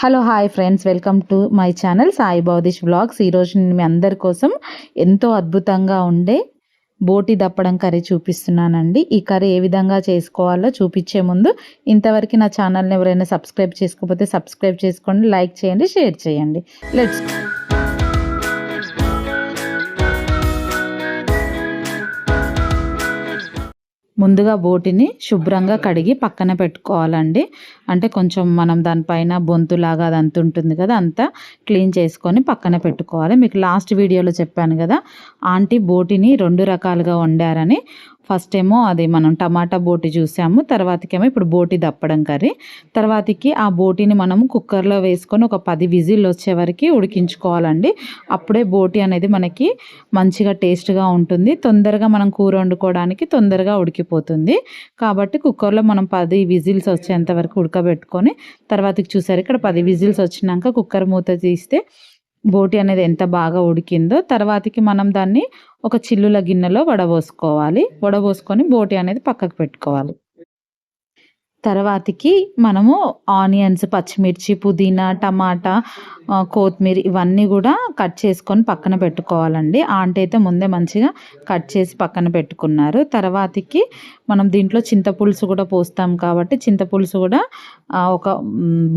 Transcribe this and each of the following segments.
Hello hi friends welcome to my channel Sai Boudish blogs ఈరోజు నేను మీ అందరి కోసం ఎంతో అద్భుతంగా ఉండే బోటి దప్పడం కర్రీ చూపిస్తున్నానండి ఈ కర్రీ ఏ విధంగా చేసుకోవాలో చూపించే ముందు ఇంతవరకు నా ఛానల్ని ఎవరైనా సబ్స్క్రైబ్ చేసుకోకపోతే సబ్స్క్రైబ్ చేసుకోండి లైక్ చేయండి షేర్ చేయండి లెట్స్ ముందుగా బోటిని శుభ్రంగా కడిగి పక్కన పెట్టుకోవాలండి అంటే కొంచెం మనం దానిపైన బొంతులాగా అది అంత ఉంటుంది కదా అంతా క్లీన్ చేసుకొని పక్కన పెట్టుకోవాలి మీకు లాస్ట్ వీడియోలో చెప్పాను కదా ఆంటీ బోటిని రెండు రకాలుగా వండారని ఫస్ట్ ఏమో అది మనం టమాటా బోటి చూసాము తర్వాతకేమో ఇప్పుడు బోటి దప్పడం కర్రీ తర్వాతకి ఆ బోటిని మనం కుక్కర్లో వేసుకొని ఒక పది విజిల్ వచ్చే వరకు ఉడికించుకోవాలండి అప్పుడే బోటి అనేది మనకి మంచిగా టేస్ట్గా ఉంటుంది తొందరగా మనం కూర వండుకోవడానికి తొందరగా ఉడికిపోతుంది కాబట్టి కుక్కర్లో మనం పది విజిల్స్ వచ్చేంత వరకు ఉడకబెట్టుకొని తర్వాతకి చూసారు ఇక్కడ పది విజిల్స్ వచ్చినాక కుక్కర్ మూత తీస్తే బోటి అనేది ఎంత బాగా ఉడికిందో తర్వాతకి మనం దాన్ని ఒక చిల్లుల గిన్నెలో వడబోసుకోవాలి వడబోసుకొని బోటి అనేది పక్కకు పెట్టుకోవాలి తర్వాతకి మనము ఆనియన్స్ పచ్చిమిర్చి పుదీనా టమాటా కొత్తిమీర ఇవన్నీ కూడా కట్ చేసుకొని పక్కన పెట్టుకోవాలండి ఆంటీ అయితే ముందే మంచిగా కట్ చేసి పక్కన పెట్టుకున్నారు తర్వాతకి మనం దీంట్లో చింతపులుసు కూడా పోస్తాం కాబట్టి చింతపులుసు కూడా ఒక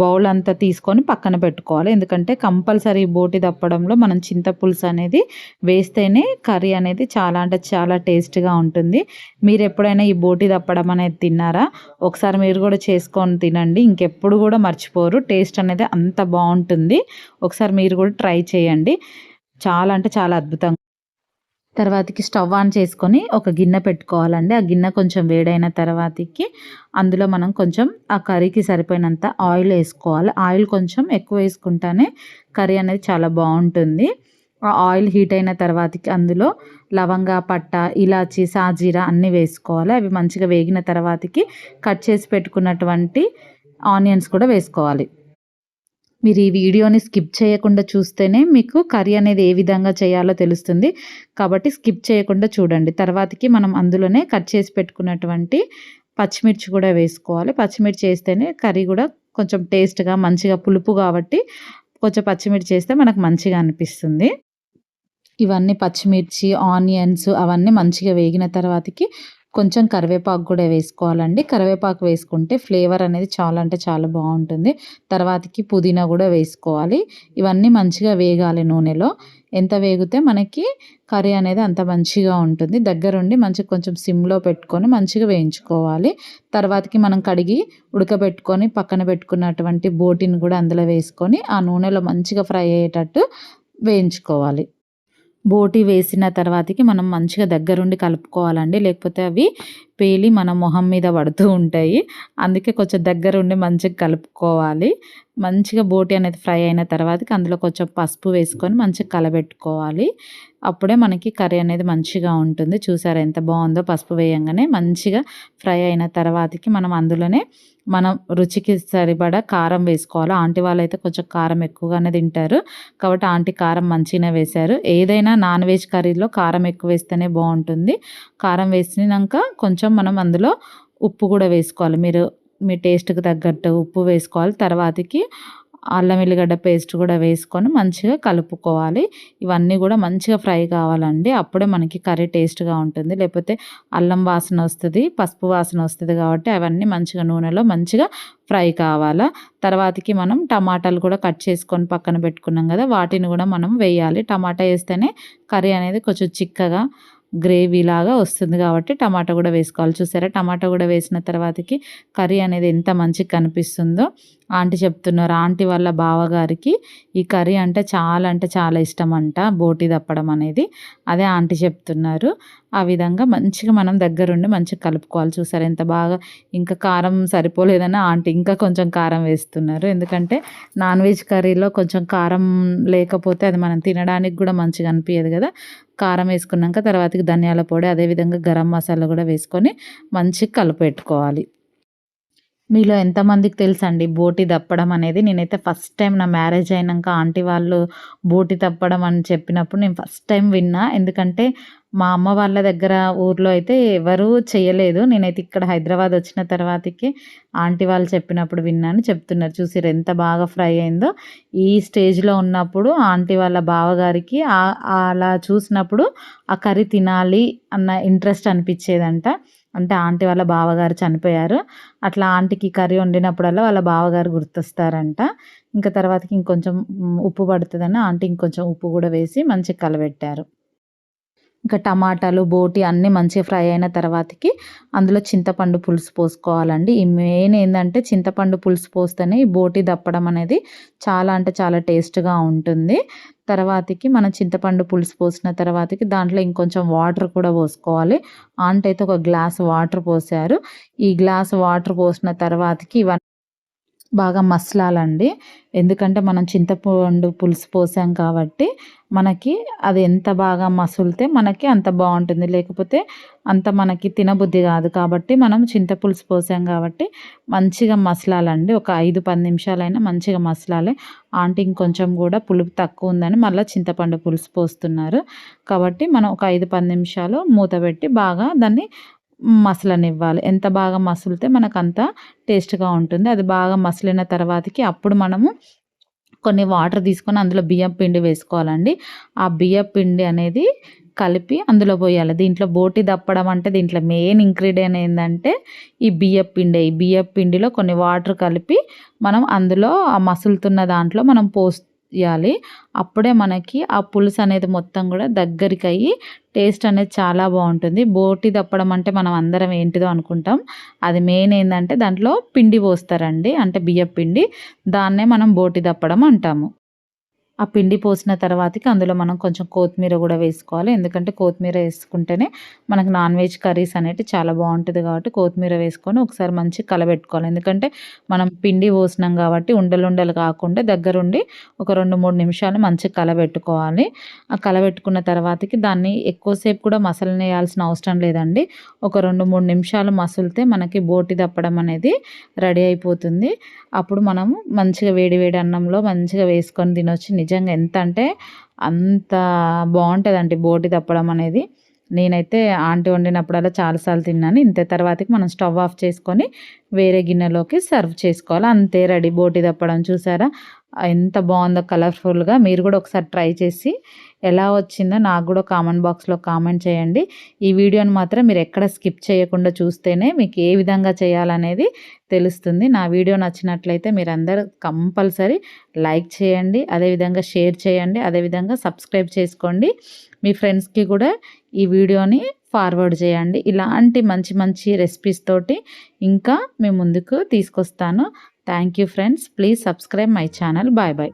బౌల్ అంతా తీసుకొని పక్కన పెట్టుకోవాలి ఎందుకంటే కంపల్సరీ బోటి తప్పడంలో మనం చింతపులుసు అనేది వేస్తేనే కర్రీ అనేది చాలా అంటే చాలా టేస్ట్గా ఉంటుంది మీరు ఎప్పుడైనా ఈ బోటి తప్పడం అనేది తిన్నారా ఒకసారి మీరు పన్నీర్ కూడా చేసుకొని తినండి ఇంకెప్పుడు కూడా మర్చిపోరు టేస్ట్ అనేది అంత బాగుంటుంది ఒకసారి మీరు కూడా ట్రై చేయండి చాలా అంటే చాలా అద్భుతంగా తర్వాతకి స్టవ్ ఆన్ చేసుకొని ఒక గిన్నె పెట్టుకోవాలండి ఆ గిన్నె కొంచెం వేడైన తర్వాతకి అందులో మనం కొంచెం ఆ కర్రీకి సరిపోయినంత ఆయిల్ వేసుకోవాలి ఆయిల్ కొంచెం ఎక్కువ వేసుకుంటేనే కర్రీ అనేది చాలా బాగుంటుంది ఆయిల్ హీట్ అయిన తర్వాతకి అందులో లవంగ పట్ట ఇలాచి సాజీరా అన్నీ వేసుకోవాలి అవి మంచిగా వేగిన తర్వాతకి కట్ చేసి పెట్టుకున్నటువంటి ఆనియన్స్ కూడా వేసుకోవాలి మీరు ఈ వీడియోని స్కిప్ చేయకుండా చూస్తేనే మీకు కర్రీ అనేది ఏ విధంగా చేయాలో తెలుస్తుంది కాబట్టి స్కిప్ చేయకుండా చూడండి తర్వాతకి మనం అందులోనే కట్ చేసి పెట్టుకున్నటువంటి పచ్చిమిర్చి కూడా వేసుకోవాలి పచ్చిమిర్చి వేస్తేనే కర్రీ కూడా కొంచెం టేస్ట్గా మంచిగా పులుపు కాబట్టి కొంచెం పచ్చిమిర్చి చేస్తే మనకు మంచిగా అనిపిస్తుంది ఇవన్నీ పచ్చిమిర్చి ఆనియన్స్ అవన్నీ మంచిగా వేగిన తర్వాతకి కొంచెం కరివేపాకు కూడా వేసుకోవాలండి కరివేపాకు వేసుకుంటే ఫ్లేవర్ అనేది చాలా అంటే చాలా బాగుంటుంది తర్వాతకి పుదీనా కూడా వేసుకోవాలి ఇవన్నీ మంచిగా వేగాలి నూనెలో ఎంత వేగితే మనకి కర్రీ అనేది అంత మంచిగా ఉంటుంది దగ్గరుండి మంచిగా కొంచెం సిమ్లో పెట్టుకొని మంచిగా వేయించుకోవాలి తర్వాతకి మనం కడిగి ఉడకబెట్టుకొని పక్కన పెట్టుకున్నటువంటి బోటిని కూడా అందులో వేసుకొని ఆ నూనెలో మంచిగా ఫ్రై అయ్యేటట్టు వేయించుకోవాలి బోటి వేసిన తర్వాతకి మనం మంచిగా దగ్గరుండి కలుపుకోవాలండి లేకపోతే అవి పేలి మన మొహం మీద పడుతూ ఉంటాయి అందుకే కొంచెం దగ్గర ఉండి మంచిగా కలుపుకోవాలి మంచిగా బోటి అనేది ఫ్రై అయిన తర్వాతకి అందులో కొంచెం పసుపు వేసుకొని మంచిగా కలబెట్టుకోవాలి అప్పుడే మనకి కర్రీ అనేది మంచిగా ఉంటుంది చూసారా ఎంత బాగుందో పసుపు వేయంగానే మంచిగా ఫ్రై అయిన తర్వాతకి మనం అందులోనే మనం రుచికి సరిపడా కారం వేసుకోవాలి ఆంటీ వాళ్ళు అయితే కొంచెం కారం ఎక్కువగానే తింటారు కాబట్టి ఆంటీ కారం మంచిగానే వేశారు ఏదైనా నాన్ వెజ్ కర్రీలో కారం ఎక్కువ వేస్తేనే బాగుంటుంది కారం వేసినాక కొంచెం మనం అందులో ఉప్పు కూడా వేసుకోవాలి మీరు మీ టేస్ట్కి తగ్గట్టు ఉప్పు వేసుకోవాలి తర్వాతకి అల్లం ఎల్లిగడ్డ పేస్ట్ కూడా వేసుకొని మంచిగా కలుపుకోవాలి ఇవన్నీ కూడా మంచిగా ఫ్రై కావాలండి అప్పుడే మనకి కర్రీ టేస్ట్గా ఉంటుంది లేకపోతే అల్లం వాసన వస్తుంది పసుపు వాసన వస్తుంది కాబట్టి అవన్నీ మంచిగా నూనెలో మంచిగా ఫ్రై కావాలా తర్వాతకి మనం టమాటాలు కూడా కట్ చేసుకొని పక్కన పెట్టుకున్నాం కదా వాటిని కూడా మనం వేయాలి టమాటా వేస్తేనే కర్రీ అనేది కొంచెం చిక్కగా గ్రేవీలాగా వస్తుంది కాబట్టి టమాటా కూడా వేసుకోవాలి చూసారా టమాటా కూడా వేసిన తర్వాతకి కర్రీ అనేది ఎంత మంచిగా కనిపిస్తుందో ఆంటీ చెప్తున్నారు ఆంటీ వాళ్ళ బావగారికి ఈ కర్రీ అంటే చాలా అంటే చాలా ఇష్టం అంట బోటి తప్పడం అనేది అదే ఆంటీ చెప్తున్నారు ఆ విధంగా మంచిగా మనం దగ్గరుండి మంచిగా కలుపుకోవాలి చూసారు ఎంత బాగా ఇంకా కారం సరిపోలేదని ఆంటీ ఇంకా కొంచెం కారం వేస్తున్నారు ఎందుకంటే నాన్ వెజ్ కర్రీలో కొంచెం కారం లేకపోతే అది మనం తినడానికి కూడా మంచిగా అనిపించదు కదా కారం వేసుకున్నాక తర్వాతకి ధనియాల పొడి అదేవిధంగా గరం మసాలా కూడా వేసుకొని మంచిగా కలిపెట్టుకోవాలి మీలో ఎంతమందికి తెలుసండి బోటి తప్పడం అనేది నేనైతే ఫస్ట్ టైం నా మ్యారేజ్ అయినాక ఆంటీ వాళ్ళు బోటి తప్పడం అని చెప్పినప్పుడు నేను ఫస్ట్ టైం విన్నా ఎందుకంటే మా అమ్మ వాళ్ళ దగ్గర ఊర్లో అయితే ఎవరూ చేయలేదు నేనైతే ఇక్కడ హైదరాబాద్ వచ్చిన తర్వాతకి ఆంటీ వాళ్ళు చెప్పినప్పుడు విన్నాను చెప్తున్నారు చూసిరు ఎంత బాగా ఫ్రై అయిందో ఈ స్టేజ్లో ఉన్నప్పుడు ఆంటీ వాళ్ళ బావగారికి అలా చూసినప్పుడు ఆ కర్రీ తినాలి అన్న ఇంట్రెస్ట్ అనిపించేదంట అంటే ఆంటీ వాళ్ళ బావగారు చనిపోయారు అట్లా ఆంటీకి కర్రీ వండినప్పుడల్లా వాళ్ళ బావగారు గుర్తొస్తారంట ఇంకా తర్వాతకి ఇంకొంచెం ఉప్పు పడుతుందని ఆంటీ ఇంకొంచెం ఉప్పు కూడా వేసి మంచిగా కలబెట్టారు ఇంకా టమాటాలు బోటి అన్నీ మంచిగా ఫ్రై అయిన తర్వాతకి అందులో చింతపండు పులుసు పోసుకోవాలండి ఈ మెయిన్ ఏంటంటే చింతపండు పులుసు పోస్తేనే ఈ బోటి దప్పడం అనేది చాలా అంటే చాలా టేస్ట్గా ఉంటుంది తర్వాతకి మనం చింతపండు పులుసు పోసిన తర్వాతకి దాంట్లో ఇంకొంచెం వాటర్ కూడా పోసుకోవాలి ఆంట్ అయితే ఒక గ్లాస్ వాటర్ పోసారు ఈ గ్లాస్ వాటర్ పోసిన తర్వాతకి ఇవన్నీ బాగా మసలాలండి ఎందుకంటే మనం చింతపండు పులుసు పోసాం కాబట్టి మనకి అది ఎంత బాగా మసులితే మనకి అంత బాగుంటుంది లేకపోతే అంత మనకి తినబుద్ధి కాదు కాబట్టి మనం చింత పులుసు పోసాం కాబట్టి మంచిగా మసలాలండి ఒక ఐదు పది నిమిషాలైనా మంచిగా మసలాలి ఆంటీ ఇంకొంచెం కూడా పులుపు తక్కువ ఉందని మళ్ళీ చింతపండు పులుసు పోస్తున్నారు కాబట్టి మనం ఒక ఐదు పది నిమిషాలు మూత పెట్టి బాగా దాన్ని ఇవ్వాలి ఎంత బాగా మసులితే మనకు అంత టేస్ట్గా ఉంటుంది అది బాగా మసలిన తర్వాతకి అప్పుడు మనము కొన్ని వాటర్ తీసుకొని అందులో బియ్యం పిండి వేసుకోవాలండి ఆ బియ్యం పిండి అనేది కలిపి అందులో పోయాలి దీంట్లో బోటి దప్పడం అంటే దీంట్లో మెయిన్ ఇంగ్రీడియంట్ ఏంటంటే ఈ బియ్యం పిండి ఈ బియ్యం పిండిలో కొన్ని వాటర్ కలిపి మనం అందులో ఆ మసులుతున్న దాంట్లో మనం పోస్తూ వేయాలి అప్పుడే మనకి ఆ పులుసు అనేది మొత్తం కూడా దగ్గరికి అయ్యి టేస్ట్ అనేది చాలా బాగుంటుంది బోటి దప్పడం అంటే మనం అందరం ఏంటిదో అనుకుంటాం అది మెయిన్ ఏంటంటే దాంట్లో పిండి పోస్తారండి అంటే బియ్యం పిండి దాన్నే మనం బోటి దప్పడం అంటాము ఆ పిండి పోసిన తర్వాతకి అందులో మనం కొంచెం కొత్తిమీర కూడా వేసుకోవాలి ఎందుకంటే కొత్తిమీర వేసుకుంటేనే మనకు నాన్ వెజ్ కర్రీస్ అనేవి చాలా బాగుంటుంది కాబట్టి కొత్తిమీర వేసుకొని ఒకసారి మంచి కలబెట్టుకోవాలి ఎందుకంటే మనం పిండి పోసినాం కాబట్టి ఉండలు ఉండలు కాకుండా దగ్గరుండి ఒక రెండు మూడు నిమిషాలు మంచి కలబెట్టుకోవాలి ఆ కలబెట్టుకున్న తర్వాతకి దాన్ని ఎక్కువసేపు కూడా మసలనేయాల్సిన అవసరం లేదండి ఒక రెండు మూడు నిమిషాలు మసులితే మనకి బోటి దప్పడం అనేది రెడీ అయిపోతుంది అప్పుడు మనం మంచిగా వేడి వేడి అన్నంలో మంచిగా వేసుకొని తినొచ్చు నిజంగా ఎంత అంటే అంత బాగుంటుందండి బోటి తప్పడం అనేది నేనైతే ఆంటీ వండినప్పుడల్లా చాలాసార్లు తిన్నాను ఇంత తర్వాతకి మనం స్టవ్ ఆఫ్ చేసుకొని వేరే గిన్నెలోకి సర్వ్ చేసుకోవాలి అంతే రెడీ బోటి తప్పడం చూసారా ఎంత బాగుందో కలర్ఫుల్గా మీరు కూడా ఒకసారి ట్రై చేసి ఎలా వచ్చిందో నాకు కూడా కామెంట్ బాక్స్లో కామెంట్ చేయండి ఈ వీడియోని మాత్రం మీరు ఎక్కడ స్కిప్ చేయకుండా చూస్తేనే మీకు ఏ విధంగా చేయాలనేది తెలుస్తుంది నా వీడియో నచ్చినట్లయితే మీరందరూ కంపల్సరీ లైక్ చేయండి అదేవిధంగా షేర్ చేయండి అదేవిధంగా సబ్స్క్రైబ్ చేసుకోండి మీ ఫ్రెండ్స్కి కూడా ఈ వీడియోని ఫార్వర్డ్ చేయండి ఇలాంటి మంచి మంచి రెసిపీస్ తోటి ఇంకా మేము ముందుకు తీసుకొస్తాను Thank you, friends. Please subscribe my channel. Bye bye.